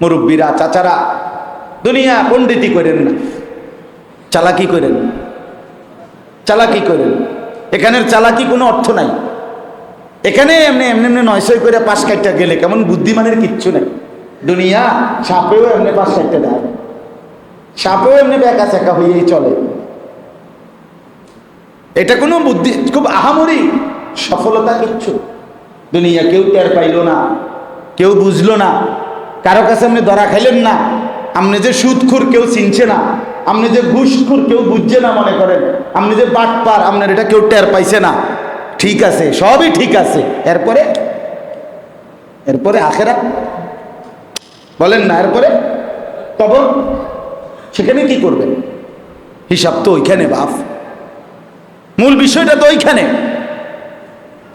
মুরব্বীরা, চাচারা, দুনিয়া পণ্ডিতি করেন না। চালাকি করেন। চালাকি করেন। এখানের চালাকি কোনো অর্থ নাই। এখানে এমনি এমনি এমনি নয়শয় করে পাশ কাটটা গেলে কেমন বুদ্ধিমানের কিচ্ছু নেই। দুনিয়া সাপেও এমনি পাশ কাটতে দেয়। সাপেও এমনি বেকা চেকা হয়েই চলে। এটা কোনো বুদ্ধি, খুব আহামরি সফলতা কিচ্ছু। দুনিয়া কেউ টের পাইল না, কেউ বুঝলো না। কারও কাছে আপনি ধরা খাইলেন না, আপনি যে সুদখুর কেউ চিনছে না, আপনি যে ঘুষখুর কেউ বুঝছে না মনে করেন, আপনি যে বাটপার, আপনার এটা কেউ টের পাইছে না। ঠিক আছে, সবই ঠিক আছে। এরপরে? এরপরে আখেরা? বলেন না, এরপরে? তখন সেখানে কি করবেন? হিসাব তো ওইখানে, বাপ। মূল বিষয়টা তো ওইখানে।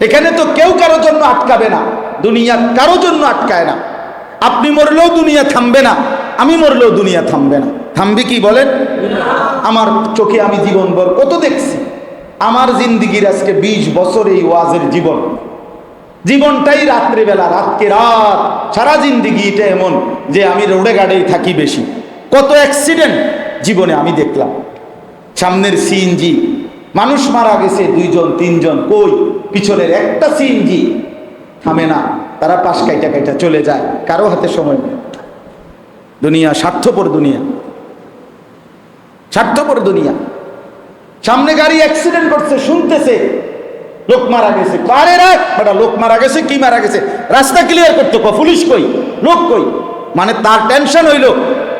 এখানে তো কেউ কারোর জন্য আটকাবে না, দুনিয়া কারোর জন্য আটকায় না। আপনি মরলেও দুনিয়া থামবে না, আমি মরলেও দুনিয়া থামবে না। থামবে কি বলেন? আমার চোখে আমি জীবন ভর কত দেখছি। আমার জিন্দিগির আজকে ২০ বছর এই ওয়াজের জীবন। জীবনটাই রাত্রিবেলা, রাতকে রাত, সারা জিন্দিগিটা এমন যে আমি রোডে গাড়েই থাকি বেশি। কত অ্যাক্সিডেন্ট জীবনে আমি দেখলাম। সামনের সিএনজি মানুষ মারা গেছে দুইজন, তিনজন, কই? পিছনের একটা সিএনজি থামে না। তারা পাশ কাইটা কাইটা চলে যায়। কারও হাতে সময় নেই। দুনিয়া, স্বার্থপর দুনিয়া। স্বার্থপর দুনিয়া। সামনে গাড়ি অ্যাক্সিডেন্ট করছে, শুনতেছে, লোক মারা গেছে। পারে রাখ বেটা লোক মারা গেছে, কি মারা গেছে? রাস্তা ক্লিয়ার করতে কো পুলিশ কই? লোক কই? মানে তার টেনশন হইল,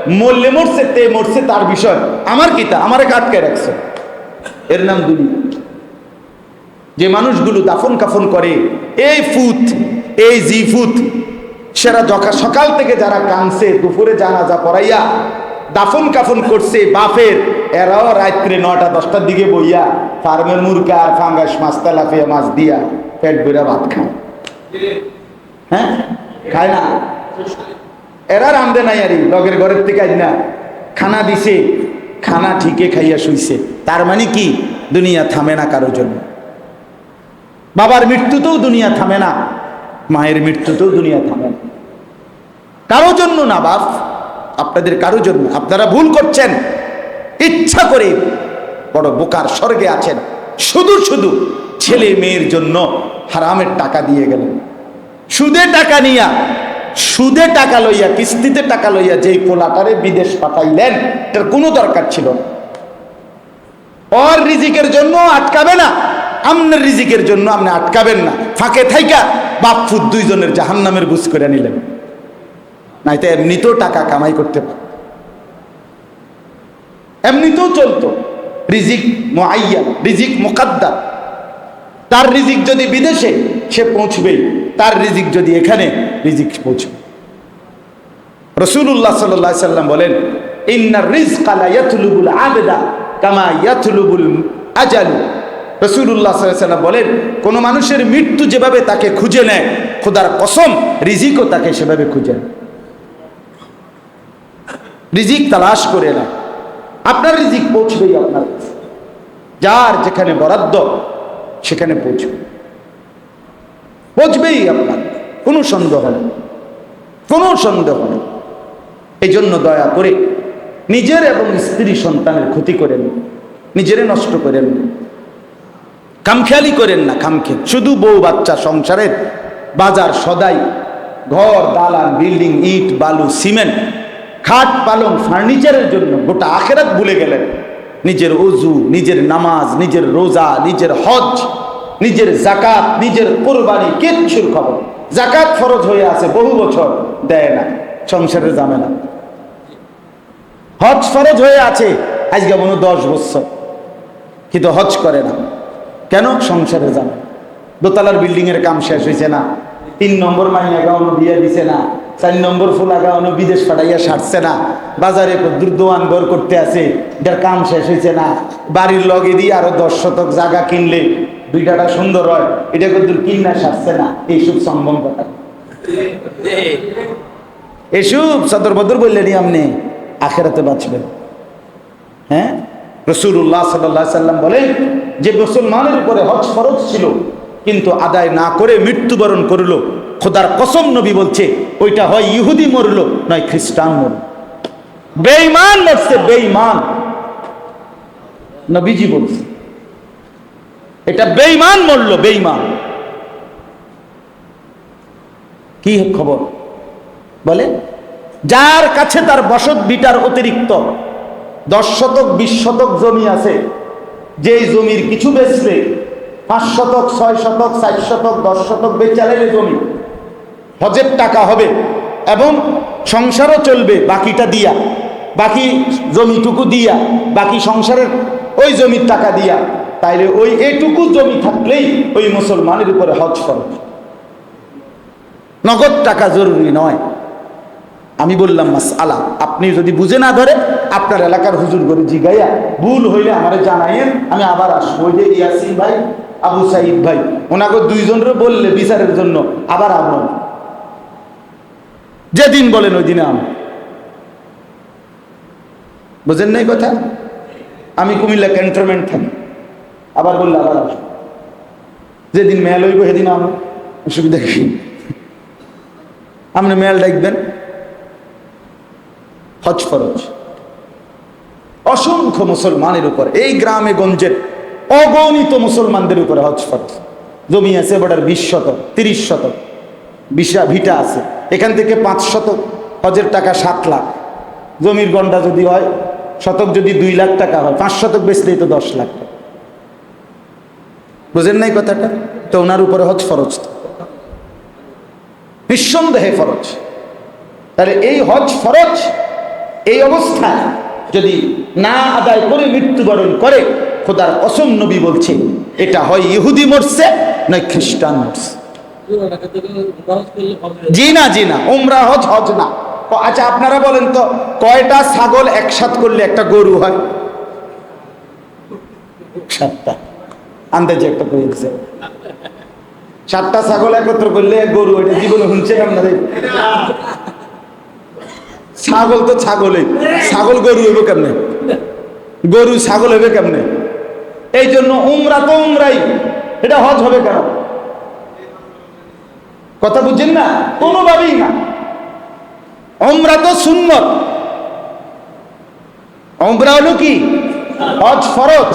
মরলে মরছে, তে মরছে তার বিষয়। আমার কি তা? আমারে কাটকে রাখছে। এর নাম দুনিয়া। যে মানুষগুলো দাফন কাফন করে এই ফুত এই জি ফুত সেরা যখা সকাল থেকে যারা কানছে দুপুরে জানাজা পড়াইয়া দাফন কাফন করছে, বাপের, এরাও রাত্রে নটা দশটার দিকে বইয়া ফার্মের মুরগা আর ফাঙ্গাস, মাছ তেলাপিয়া, মাছ দিয়া পেট বেড়া ভাত খায়। হ্যাঁ? খায় না? এরা রান্ধে নাই আরে, লগের ঘরের থেকে আজ না। খানা দিছে, খানা ঠিকে খাইয়া শুইছে। তার মানে কি? দুনিয়া থামে না কারোর জন্য। বাবার মৃত্যুতেও দুনিয়া থামে না। মায়ের মৃত্যুতেও দুনিয়া থামে না। কারও জন্য না বাপ, আপনাদের কারও জন্য। আপনারা ভুল করছেন। ইচ্ছা করে বড় বোকার স্বর্গে আছেন। শুধু শুধু ছেলে মেয়ের জন্য হারামের টাকা দিয়ে গেলেন। সুদে টাকা নিয়া, সুদে টাকা লইয়া, কিস্তিতে টাকা লইয়া যেই পোলাটারে বিদেশ পাঠাইলেন, এটার কোনো দরকার ছিল না। ওর রিজিকের জন্য আটকাবে না। আমনের রিজিকের জন্য আপনি আটকাবেন না। ফাঁকে থাইকা বাপ ফুদ দুইজনের জাহান নামের বুঝ করে নিলেন। নাই তো এমনিতেও টাকা কামাই করতে পারে এমনিতেও চলতো। রিজিক মোয়াইয়া রিজিক মোকাদ্দার। তার রিজিক যদি বিদেশে সে পৌঁছবেই, তার রিজিক যদি এখানে, রিজিক পৌঁছবে। রসুল্লাহ সাল্লাহ সাল্লাম বলেন, ইন্নার রিজ কালা ইয়াতলুবুল আবদা কামা ইয়াতলুবুল আজালু। রসুল্লাহ সাল্লাম বলেন, কোন মানুষের মৃত্যু যেভাবে তাকে খুঁজে নেয়, খোদার কসম, রিজিকও তাকে সেভাবে খুঁজে নেয়। রিজিক তালাশ করে না আপনার রিজিক পৌঁছবেই আপনার যার যেখানে বরাদ্দ, সেখানে পৌঁছবে। পৌঁছবেই আপনার কোনো সন্দেহ নেই। কোনো সন্দেহ নেই। এই জন্য দয়া করে নিজের এবং স্ত্রী সন্তানের ক্ষতি করেন। নিজেরে নষ্ট করেন না কামখেয়ালি করেন না খামখেল শুধু বউ বাচ্চা সংসারের বাজার সদাই, ঘর, দালান, বিল্ডিং, ইট, বালু, সিমেন্ট, খাট, পালং, ফার্নিচারের জন্য গোটা আখেরাত ভুলে গেলেন। নিজের অজু নিজের নামাজ, নিজের রোজা, নিজের হজ, নিজের জাকাত নিজের কোরবানি, কিচ্ছুর খবর। জাকাত ফরজ হয়ে আছে বহু বছর, দেয় না, সংসারে যাবে না। হজ ফরজ হয়ে আছে, আজকে মনে দশ বছর, কিন্তু হজ করে না। কেন? সংসারে যাবে দোতলার বিল্ডিং এর কাম শেষ হয়েছে না। তিন নম্বর মাইয়া গাউনো বিয়ে দিছে না। চার নম্বর ফুলা গাউনো বিদেশ পাঠাইয়া সারছে না। বাজারে দোয়ান ঘর করতে আছে। এটার কাম শেষ হয়েছে না। বাড়ির লগে দিয়ে আরও দশ শতক জায়গা কিনলে দুইটাটা সুন্দর হয়। এটা কদ্দুর কিনা সারছে না। এইসব সম্ভব কথা। এসব সদর বদর বললেনি আপনি। আখেরাতে বাঁচবেন। হ্যাঁ? রসুল্লাহ সাল্লাহ সাল্লাম বলেন যে মুসলমানের উপরে হজ ফরজ ছিল, কিন্তু আদায় না করে মৃত্যুবরণ করল। খোদার কসম নবী বলছে, ওইটা হয় ইহুদি মরলো, নয় খ্রিস্টান মরল। বেঈমান মরছে, বেঈমান। নবীজি বলছে, এটা বেঈমান মরলো, বেঈমান। কি খবর? বলে, যার কাছে তার বসত বিটার অতিরিক্ত দশ শতক, বিশ শতক জমি আছে। যেই জমির কিছু বেচলে পাঁচ শতক, ছয় শতক ষাট শতক, দশ শতক বেচালে জমি। হজের টাকা হবে এবং সংসারও চলবে বাকিটা দিয়া। বাকি জমিটুকু দিয়া, বাকি সংসারের ওই জমির টাকা দিয়া। তাইলে ওই এটুকু জমি থাকলেই ওই মুসলমানের উপরে হজ খরচ নগদ টাকা জরুরি নয়। আমি বললাম মাস আলা আপনি যদি বুঝে না ধরে, আপনার এলাকার হুজুর করে জিগাইয়া ভুল হইলে আমারে জানাইয়েন, আমি আবার আসব। ওই যে ইয়াসিন ভাই, আবু সাইদ ভাই, ওনাকে দুইজনের বললে বিচারের জন্য, আবার আবার যেদিন বলেন, ওই দিনে আমি বুঝেন নাই কথা? আমি কুমিল্লা ক্যান্টনমেন্ট থাকি, আবার বললে আবার আসব। যেদিন মেল হইব, সেদিন আমি অসুবিধা কি? আপনি মেল ডাকবেন? হজ ফরজ। অসংখ্য মুসলমানের উপর, এই গ্রামে গঞ্জের অগণিত মুসলমানদের উপরে হজ ফরজ। জমি আছে বটার বিশ শতক, তিরিশ শতক, বিশা ভিটা আছে। এখান থেকে পাঁচ শতক, হজের টাকা সাত লাখ। জমির গন্ডা যদি হয়, শতক যদি দুই লাখ টাকা হয়, পাঁচ শতক বেচলেই তো দশ লাখ টাকা। বুঝেন নাই কথাটা? তো ওনার উপরে হজ ফরজ। নিঃসন্দেহে ফরজ। তাহলে এই হজ ফরজ এই অবস্থায় যদি না আদায় করে মৃত্যুবরণ করে, খোদার অসম নবী বলছে, এটা হয় ইহুদি মরছে, নয় খ্রিস্টান মরছে। জি না জি না, উমরা, হজ হজ না। আচ্ছা আপনারা বলেন তো, কয়টা ছাগল একসাথ করলে একটা গরু হয়? সাতটা। আন্দাজে একটা করে সাতটা ছাগল একত্র করলে গরু, এটা জীবনে শুনছেন আপনাদের? ছাগল তো ছাগলই। ছাগল গরু হইব কেমনে? গরু ছাগল হবে কেমনে? এই জন্য উমরা তো উমরাই। এটা হজ হবে কেন? কথা বুঝছেন না? কোনোভাবেই না। উমরা তো সুন্নত। উমরা হলো কি? হজ ফরজ।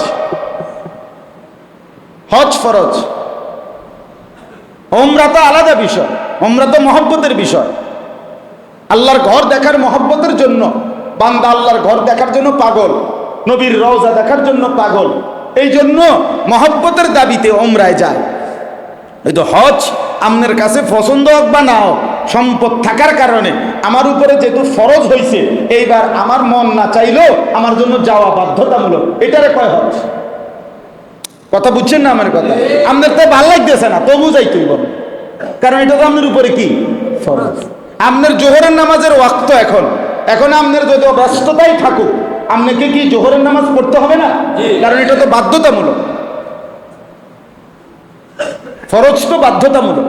হজ ফরজ। উমরা তো আলাদা বিষয়। উমরা তো মহব্বতের বিষয়। আল্লাহর ঘর দেখার মহব্বতের জন্য, বান্দা আল্লাহর ঘর দেখার জন্য পাগল, নবীর রওজা দেখার জন্য পাগল। এই জন্য মহব্বতের দাবিতে ওমরায় যায়। এই তো হজ আপনার কাছে পছন্দ হোক বা না হোক, সম্পদ থাকার কারণে আমার উপরে যেহেতু ফরজ হয়েছে এইবার আমার মন না চাইলেও আমার জন্য যাওয়া বাধ্যতামূলক। এটারে কয় হজ? কথা বুঝছেন না আমার কথা? আমাদের তো ভালো লাগতেছে না, তবু যাইতেই বল কারণ এটা তো আপনার উপরে কি? ফরজ। আপনার জোহরের নামাজের ওয়াক্ত এখন। এখন আপনার যদি ব্যস্ততাই থাকুক আপনাকে কি জোহরের নামাজ পড়তে হবে না? কারণ এটা তো বাধ্যতামূলক। ফরজ তো বাধ্যতামূলক।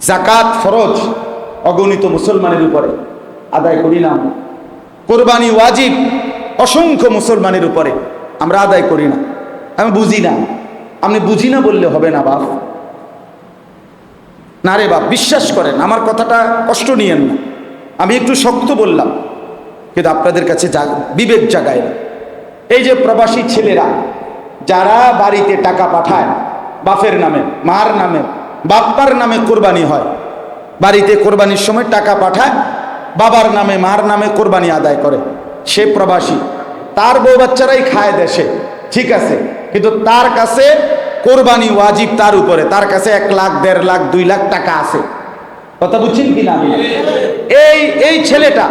জাকাত ফরজ অগণিত মুসলমানের উপরে আদায় করি না কোরবানি ওয়াজিব অসংখ্য মুসলমানের উপরে আমরা আদায় করি না। আমি বুঝি না। আপনি বুঝি না বললে হবে না বাপ। না রে বাপ, বিশ্বাস করেন, আমার কথাটা কষ্ট নিয়েন না। আমি একটু শক্ত বললাম, কিন্তু আপনাদের কাছে বিবেক জাগায় না। এই যে প্রবাসী ছেলেরা, যারা বাড়িতে টাকা পাঠায়, বাপের নামে, মার নামে, বাপ্পার নামে কোরবানি হয়, বাড়িতে কোরবানির সময় টাকা পাঠায়, বাবার নামে, মার নামে কোরবানি আদায় করে। সে প্রবাসী, তার বউ বাচ্চারাই খায় দেশে, ঠিক আছে, কিন্তু তার কাছে কোরবানি ওয়াজিব তার উপরে। তার কাছে এক লাখ, দেড় লাখ, দুই লাখ টাকা আছে। কথা বুঝছেন কি না? এই এই ছেলেটা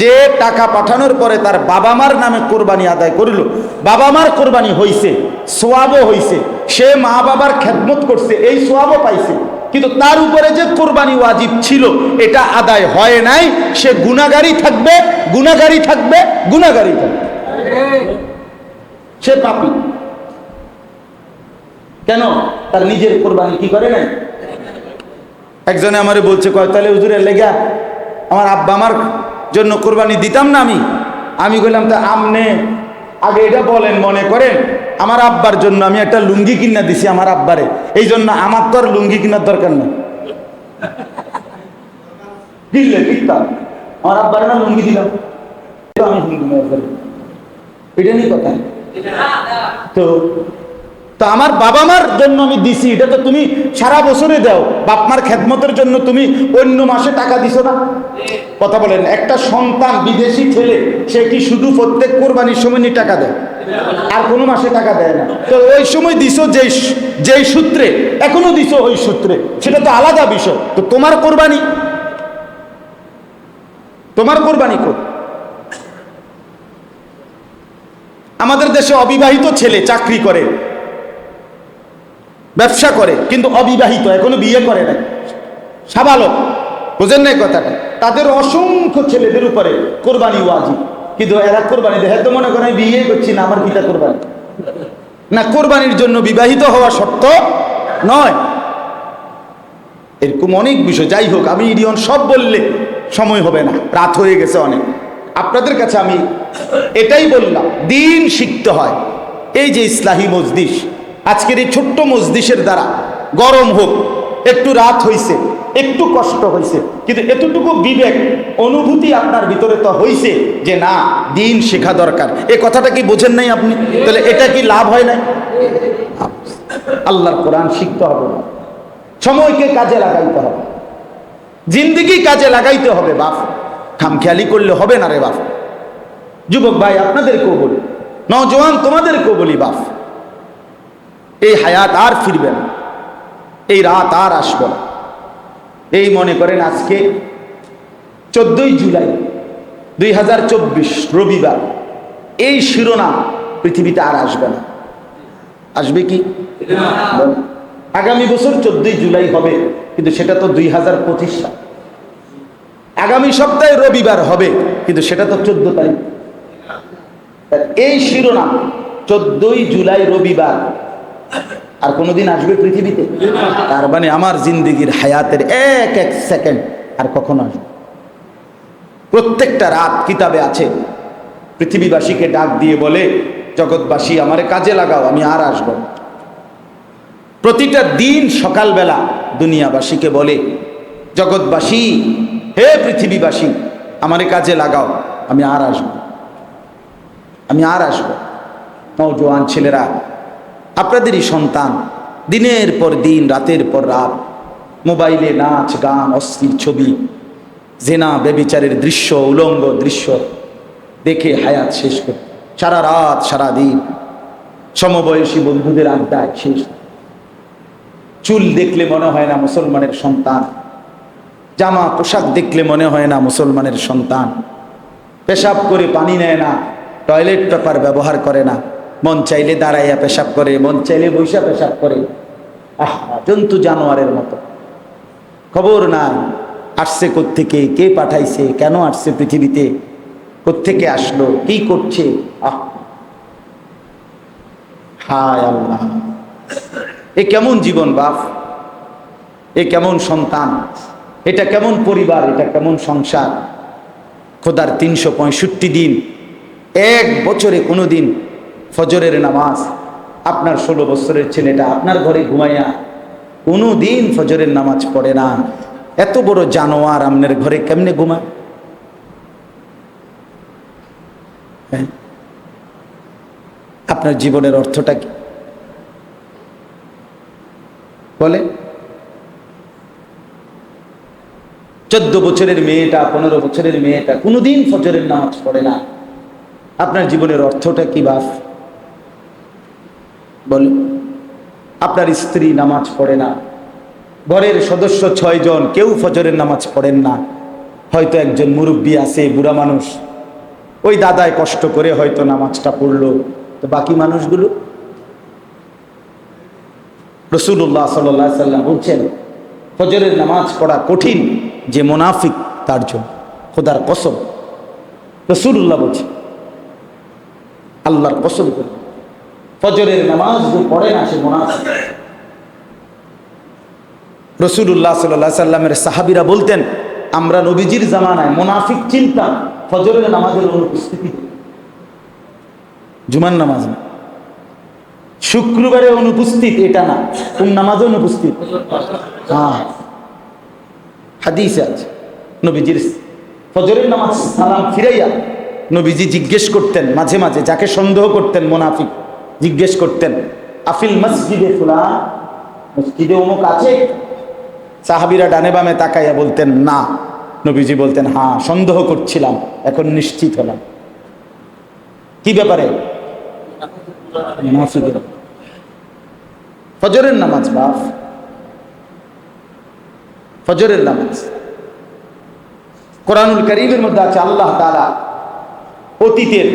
যে টাকা পাঠানোর পরে তার বাবা মার নামে কোরবানি আদায় করিল। বাবা মার কোরবানি হইছে, সোয়াবও হইছে। সে মা বাবার খেদমত করছে, এই সোয়াবও পাইছে। কিন্তু তার উপরে যে কোরবানি ওয়াজিব ছিল, এটা আদায় হয় নাই। সে গুণাগারি থাকবে গুণাগারি থাকবে গুণাগারি থাকবে। সে পাপি। কেন? তার নিজের কোরবানি কি করে নাই? একজনে আমারে বলছে, কয়, তাহলে হুজুরের লেগা আমার আব্বা আমার জন্য কোরবানি দিতাম না আমি? আমি বললাম তা আমনে আগে এটা বলেন, মনে করেন, আমার আব্বার জন্য আমি একটা লুঙ্গি কিনা দিছি আমার আব্বারে। এই জন্য আমার তো আর লুঙ্গি কেনার দরকার নেই। দিলে কিনতাম আমার আব্বার না লুঙ্গি দিলাম। আমি হিন্দু এটা নিয়ে কথা। তো তো আমার বাবা মার জন্য আমি দিছি, এটা তো তুমি সারা বছরে দাও। বাপ মার খেদমতের জন্য তুমি অন্য মাসে টাকা দিছো না? কথা বলেন, একটা সন্তান, বিদেশি ছেলে, সে কি শুধু প্রত্যেক কোরবানির সময় টাকা দেয়? আর কোনো মাসে টাকা দেয় না। তো ওই সময় দিছো যেই যেই সূত্রে, এখনও দিছো ওই সূত্রে। সেটা তো আলাদা বিষয়। তো তোমার কোরবানি? তোমার কোরবানি কর আমাদের দেশে অবিবাহিত ছেলে চাকরি করে ব্যবসা করে, কিন্তু অবিবাহিত, এখনও বিয়ে করে না সাবালক, বোঝেন নাই কথাটা? তাদের অসংখ্য ছেলেদের উপরে কোরবানি ওয়াজি কিন্তু এরা কোরবানি দেয় তো মনে করে আমি বিয়ে করছি না, আমার পিতা কোরবানি। না, কোরবানির জন্য বিবাহিত হওয়া শর্ত নয়। এরকম অনেক বিষয়। যাই হোক, আমি ইডিয়ন সব বললে সময় হবে না, রাত হয়ে গেছে অনেক। আপনাদের কাছে আমি এটাই বললাম, দিন শিখতে হয়। এই যে ইসলাহী মজদিস আজকের এই ছোট্ট মজদিসের দ্বারা গরম হোক, একটু রাত হইছে, একটু কষ্ট হয়েছে কিন্তু এতটুকু বিবেক, অনুভূতি আপনার ভিতরে তো হইছে যে না, দিন শেখা দরকার। এ কথাটা কি বোঝেন নাই আপনি? তাহলে এটা কি লাভ হয় নাই? আল্লাহর কোরআন শিখতে হবে। না সময়কে কাজে লাগাইতে হবে। জিন্দিগি কাজে লাগাইতে হবে বাপ। খামখেয়ালি করলে হবে না রে বাপ। যুবক ভাই, আপনাদেরকেও বলি। নজওয়ান তোমাদেরকেও বলি বাপ। এই হায়াত আর ফিরবে না। এই রাত আর আসবে না। এই মনে করেন আজকে চোদ্দই জুলাই দুই হাজার চব্বিশ রবিবার, এই শিরোনাম পৃথিবীতে আর আসবে না। আসবে কি। আগামী বছর চোদ্দই জুলাই হবে, কিন্তু সেটা তো দুই হাজার পঁচিশ সাল। আগামী সপ্তাহে রবিবার হবে, কিন্তু সেটা তো চোদ্দ তারিখ। এই শিরোনাম চোদ্দই জুলাই রবিবার আর কোনোদিন আসবে পৃথিবীতে? তার মানে আমার জিন্দিগির হায়াতের এক এক সেকেন্ড আর কখনো আসবে প্রত্যেকটা রাত কিতাবে আছে। পৃথিবীবাসীকে ডাক দিয়ে বলে, জগৎবাসী, আমারে কাজে লাগাও, আমি আর আসব। প্রতিটা দিন সকালবেলা দুনিয়াবাসীকে বলে, জগৎবাসী, হে পৃথিবীবাসী, আমারে কাজে লাগাও, আমি আর আসব আমি আর আসব নৌজোয়ান ছেলেরা আপনাদেরই সন্তান। দিনের পর দিন, রাতের পর রাত, মোবাইলে নাচ, গান অস্থির ছবি, জেনা বেবিচারের দৃশ্য, উলঙ্গ দৃশ্য দেখে হায়াত শেষ করে। সারা রাত, সারা দিন সমবয়সী বন্ধুদের আড্ডায় শেষ। চুল দেখলে মনে হয় না মুসলমানের সন্তান। জামা, পোশাক দেখলে মনে হয় না মুসলমানের সন্তান। পেশাব করে পানি নেয় না, টয়লেট পেপার ব্যবহার করে না। মন চাইলে দাঁড়াইয়া পেশাব করে, মন চাইলে বৈশা পেশাব করে। আহ, জন্তু জানোয়ারের মতো। খবর নাই, আসছে কোত্থেকে, কে পাঠাইছে, কেন আসছে পৃথিবীতে, কোত্থেকে আসলো, কি করছে? আহ। হায় আল্লাহ। এ কেমন জীবন বাপ? এ কেমন সন্তান? এটা কেমন পরিবার? এটা কেমন সংসার? খোদার তিনশো পঁয়ষট্টি দিন, এক বছরে কোনো দিন ফজরের নামাজ, আপনার ষোলো বছরের ছেলেটা আপনার ঘরে ঘুমাইয়া কোনো দিন ফজরের নামাজ পড়ে না। এত বড় জানোয়ার আপনার ঘরে কেমনে ঘুমায়? হ্যাঁ? আপনার জীবনের অর্থটা কি? বলে, চোদ্দ বছরের মেয়েটা, পনেরো বছরের মেয়েটা কোনোদিন ফজরের নামাজ পড়ে না। আপনার জীবনের অর্থটা কি বাপ? বলে, আপনার স্ত্রী নামাজ পড়ে না। ঘরের সদস্য ছয়জন কেউ ফজরের নামাজ পড়েন না। হয়তো একজন মুরব্বী আছে, বুড়া মানুষ। ওই দাদায় কষ্ট করে হয়তো নামাজটা পড়ল। তো বাকি মানুষগুলো? রসুল্লাহ সাল্লাহ সাল্লাম বলছেন, ফজরের নামাজ পড়া কঠিন, যে মোনাফিক তার জন্য। খোদার কসম। রসুল্লাহ বলছে আল্লাহর কসম করে ফজরের নামাজ যে পড়ে না, সে মোনাফিক। রসুল্লাহ সাল্লাহ সাল্লামের সাহাবিরা বলতেন, আমরা নবীজির জামানায় মোনাফিক চিন্তা ফজরের নামাজের অনুপস্থিতি জুমার নামাজ না। শুক্রবারে অনুপস্থিত এটা না, কোন নামাজে অনুপস্থিত? হ্যাঁ। হাদিস আছে, নবীজির ফজরের নামাজ সালাম ফিরাইয়া নবীজি জিজ্ঞেস করতেন, মাঝে মাঝে যাকে সন্দেহ করতেন মোনাফিক। জিজ্ঞেস করতেন, আফিল মসজিদে ফুলা মসজিদে অমুক আছে? সাহাবিরা ডানে বামে তাকাইয়া বলতেন, না। নবীজি বলতেন হ্যাঁ সন্দেহ করছিলাম, এখন নিশ্চিত হলাম। কি ব্যাপারে? ফজরের নামাজ, বাপ। ফজরের নামাজ। কোরআনুল করিমের মধ্যে আছে আল্লাহ তাআলা অতীতের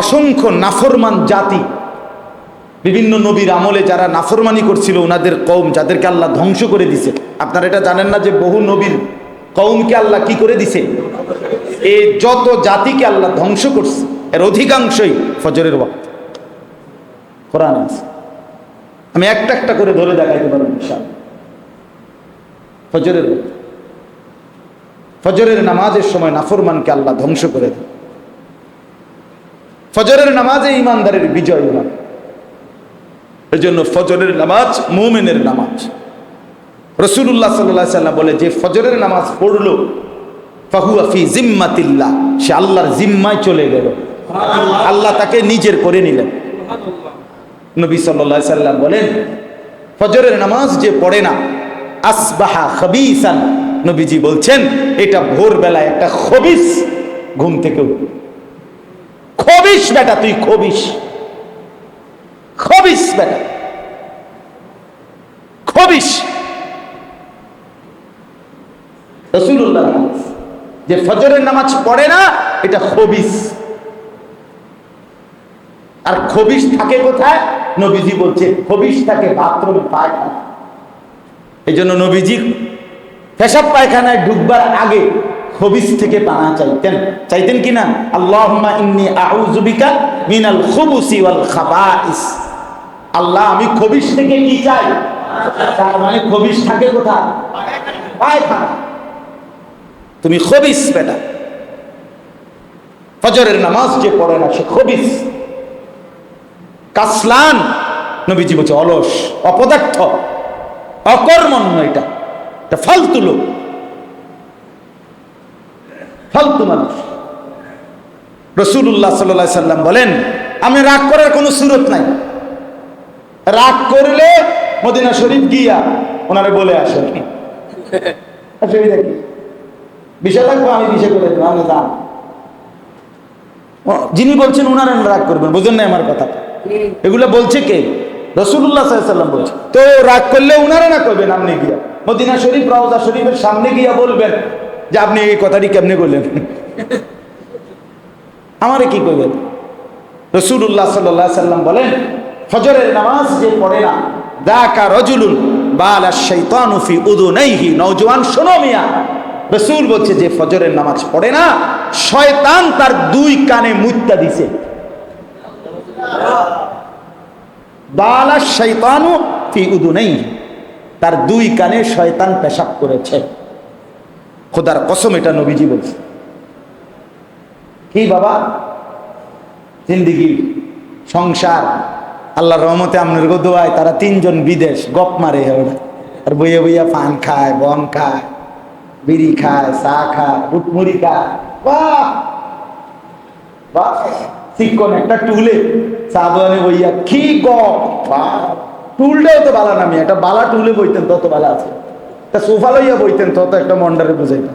অসংখ্য নাফরমান জাতি, বিভিন্ন নবীর আমলে যারা নাফরমানি করছিল ওনাদের কৌম যাদেরকে আল্লাহ ধ্বংস করে দিছে। আপনারা এটা জানেন না যে বহু নবীর কৌমকে আল্লাহ কি করে দিছে? এই যত জাতিকে আল্লাহ ধ্বংস করছে, এর অধিকাংশই ফজরের ওয়াক্ত। কোরআন আছে। আমি একটা একটা করে ধরে দেখাইতে পারব ফজরের। ফজরের নামাজের সময় নাফরমানকে আল্লাহ ধ্বংস করে দেয়। ফজরের নামাজে ইমানদারের বিজয় হয় এই জন্য ফজরের নামাজ মুমিনের নামাজ। রসুল্লাহ সাল্লাহ সাল্লাম বলে যে ফজরের নামাজ পড়ল ফাহুয়াফি জিম্মাতিল্লাহ সে আল্লাহর জিম্মায় চলে গেল। আল্লাহ তাকে নিজের করে নিলেন। নবী সাল্লাহ সাল্লাম বলেন ফজরের নামাজ যে পড়ে না আসবাহা খবিসান নবীজি বলছেন এটা ভোরবেলায় একটা খবিস ঘুম থেকে উঠবে। খবিস বেটা, তুই খবিস খবিস বেটা। খবিস রসুল্লাহ যে ফজরের নামাজ পড়ে না, এটা খবিস আর খবিস থাকে কোথায়? নবীজি বলছে খবিস থাকে বাথরুম, পায়খানা। এই জন্য নবীজি পেশাব পায়খানায় ঢুকবার আগে খবিস থেকে পানা চাইতেন। চাইতেন কি না আল্লাহুম্মা ইন্নী আউযুবিকা মিনাল খুবুসি ওয়াল খাবাইস। আল্লাহ, আমি খবিস থেকে কি চাই? তার মানে খবিস থাকে কোথায়? তুমি খবিস বেটা। ফজরের নামাজ যে পড়ে না, সে খবিস। কাসলান, নবীজি বলছে অলস, অপদার্থ, অকর্মণ্য এটা। এটা ফালতু লোক। ফালতু মানুষ। রসুল্লাহ সাল্লাহ সাল্লাম বলেন আমি রাগ করার কোনো সুরত নাই। রাগ করলে মদিনা শরীফ গিয়া ওনারে বলে আসে। অসুবিধা কি বিষয় লাগবে আমি বিষয় করে দেবো আমি দাম যিনি বলছেন ওনারা রাগ করবেন বুঝেন না আমার কথা। এগুলো বলছে কে? রসুল্লাহ সাল্লাম বলছে। তো রাগ করলে উনারা না করবেন আপনি গিয়া। মদিনা শরীফ রাউজা শরীফের সামনে গিয়া বলবেন যে আপনি এই কথাটি কেমনে করলেন? আমারে কি করবেন রসুল্লাহ সাল্লাহ সাল্লাম বলেন, ফজরের নামাজ যে পড়ে না দাকা রজুলুন বালা শৈতানু ফি উদুনাইহি, নওজোয়ান, শোনো মিয়া। রসুল বলছে যে ফজরের নামাজ পড়ে না, শয়তান তার দুই কানে মুত্তা দিছে। বালা শৈতানু ফি উদুনাইহি, তার দুই কানে শয়তান পেশাব করেছে। খোদার কসম এটা নবীজি বলছে। কি বাবা? জিন্দিগি, সংসার আল্লাহ রহমতে আপনার গো দোয়ায় তারা তিনজন বিদেশ গপ মারে ওরা আর বইয়া বইয়া পান খায়, বন খায়, বিড়ি খায়, চা খায়, বুটমুড়ি খায়। বাহ! বাহ! একটা টুলে দোয়ানে বইয়া কি গপ? বাহ! টুলটাও তো বালা নামি একটা বালা টুলে বইতেন তত বালা আছে। তা সোফা লইয়া বইতেন, তত একটা মন্ডারে বুঝাইতেন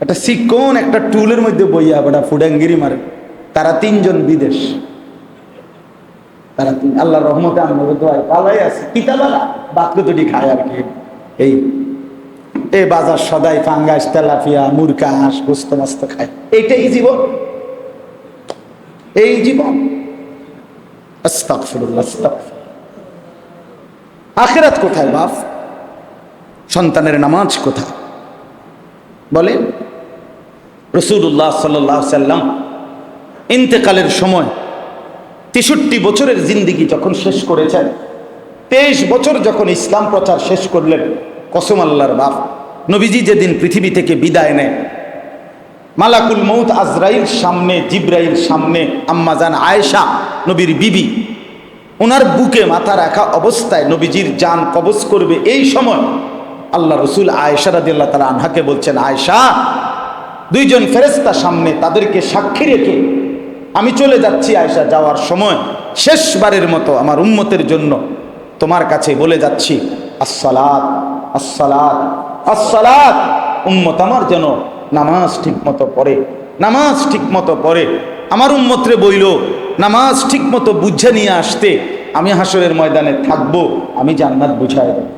একটা শিক্ষণ একটা টুলের মধ্যে বইয়া বেটা ফুডাঙ্গিরি মারে। তারা তিনজন বিদেশ। তারা আল্লাহ রহমতে পালাই আছে। পিতাবালা বাতকে দুটি খায় আর কি। এই এই বাজার সদাই ফাঙ্গাস, তেলাপিয়া, মুরকা, হাঁস, গোস্ত, মাস্ত খায়। এইটাই জীবন? এই জীবন। আস্তাগফিরুল্লাহ। আখেরাত কোথায় বাপ? সন্তানের নামাজ কোথায়? বলেন রসুল্লাহ সাল্লাহ সাল্লাম ইন্তেকালের সময় তেষট্টি বছরের জিন্দিগি যখন শেষ করেছেন, তেইশ বছর যখন ইসলাম প্রচার শেষ করলেন, কসম আল্লাহর বাপ, নবীজি যেদিন পৃথিবী থেকে বিদায় নেয় মালাকুল মৌত আজরাইল সামনে, জিব্রাইল সামনে আম্মাজান আয়েশা নবীর বিবি, ওনার বুকে মাথা রাখা অবস্থায় নবীজির যান কবজ করবে এই সময়। আল্লাহ রসুল আয়েশা রাদিয়াল্লাহু তাআলা আনহাকে বলছেন, আয়েশা, দুইজন ফেরেস্তা সামনে তাদেরকে সাক্ষী রেখে আমি চলে যাচ্ছি আয়েশা যাওয়ার সময়। শেষবারের মতো আমার উম্মতের জন্য তোমার কাছে বলে যাচ্ছি, আসসালাত আসসালাত আসসালাত। উম্মত আমার যেন নামাজ ঠিক মতো পড়ে, নামাজ ঠিক মতো পড়ে। আমার উম্মতরে বইল, নামাজ ঠিক মতো বুঝে নিয়ে আসতে আমি হাসরের ময়দানে থাকব, আমি জান্নাত বুঝাই দেব।